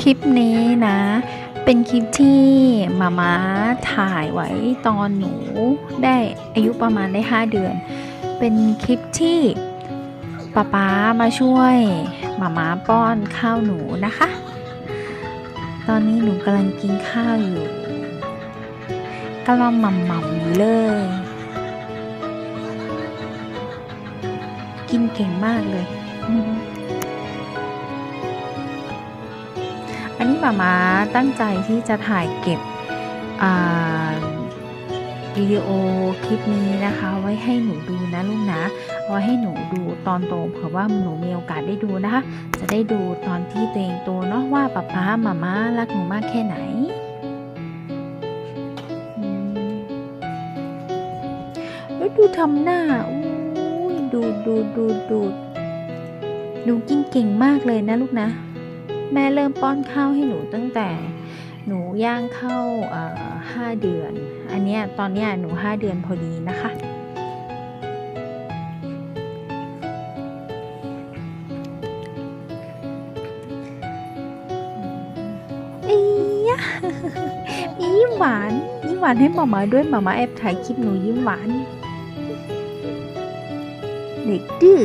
คลิปนี้นะ เป็นคลิปที่มาม่าถ่ายไว้ตอนหนูได้อายุประมาณได้ 5 เดือน เป็นคลิปที่ป๊าป๊ามาช่วยมาม่าป้อนข้าวหนูนะคะ ตอนนี้หนูกำลังกินข้าวอยู่ กำลังหม่ำๆอยู่เลย กินเก่งมากเลย อันนี้หมามาตั้งใจที่จะถ่ายเก็บอ่าวิดีโอคลิปนี้นะคะ ไว้ให้หนูดูนะลูกนะเอาไว้ให้หนูดูตอนโตเผื่อว่าหนูมีโอกาสได้ดูนะคะ จะได้ดูตอนที่ตัวเองโตเนาะว่าป๊าป๊ามามารักหนูมากแค่ไหน แล้วดูทำหน้าอู้ดูดูดูดูหนูกินเก่งมากเลยนะลูกนะ แม่เริ่มป้อนข้าวให้หนูตั้งแต่หนูย่างเข้าห้าเดือน อันเนี้ยตอนเนี้ยหนูห้าเดือนพอดีนะคะ อียะยิ้มหวาน ยิ้มหวานให้หมามาด้วยหมามาแอบถ่ายคลิปหนูยิ้มหวาน เด็กดื้อ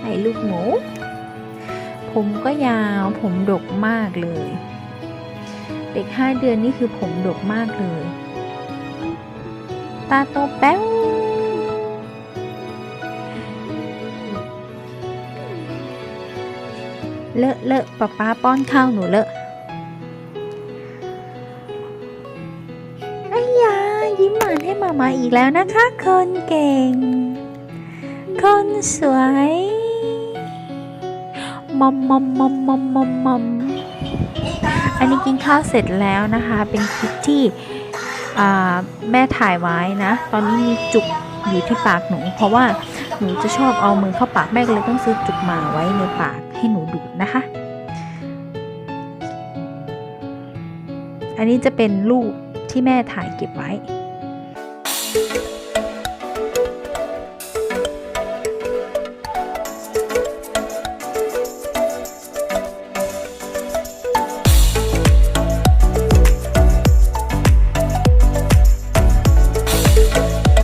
ไอ้ลูกหมู ผมก็ยาวผมดกมากเลย เด็กห้าเดือนนี่คือผมดกมากเลย ตาโตแป๊วเลอะเลอะป๊าป๊าป้อนข้าวหนูเลอะไอ้ยายิ้มหวานให้มามาอีกแล้วนะคะคนเก่ง คนสวยมอมมอมมอมมอมมอมมอมอันนี้กินข้าวเสร็จแล้วนะคะ เป็นคลิปที่แม่ถ่ายไว้นะ ตอนนี้มีจุกอยู่ที่ปากหนู เพราะว่าหนูจะชอบเอามือเข้าปากแม่ก็เลยต้องซื้อจุกมาไว้ในปากให้หนูดูดนะคะ อันนี้จะเป็นรูปที่แม่ถ่ายเก็บไว้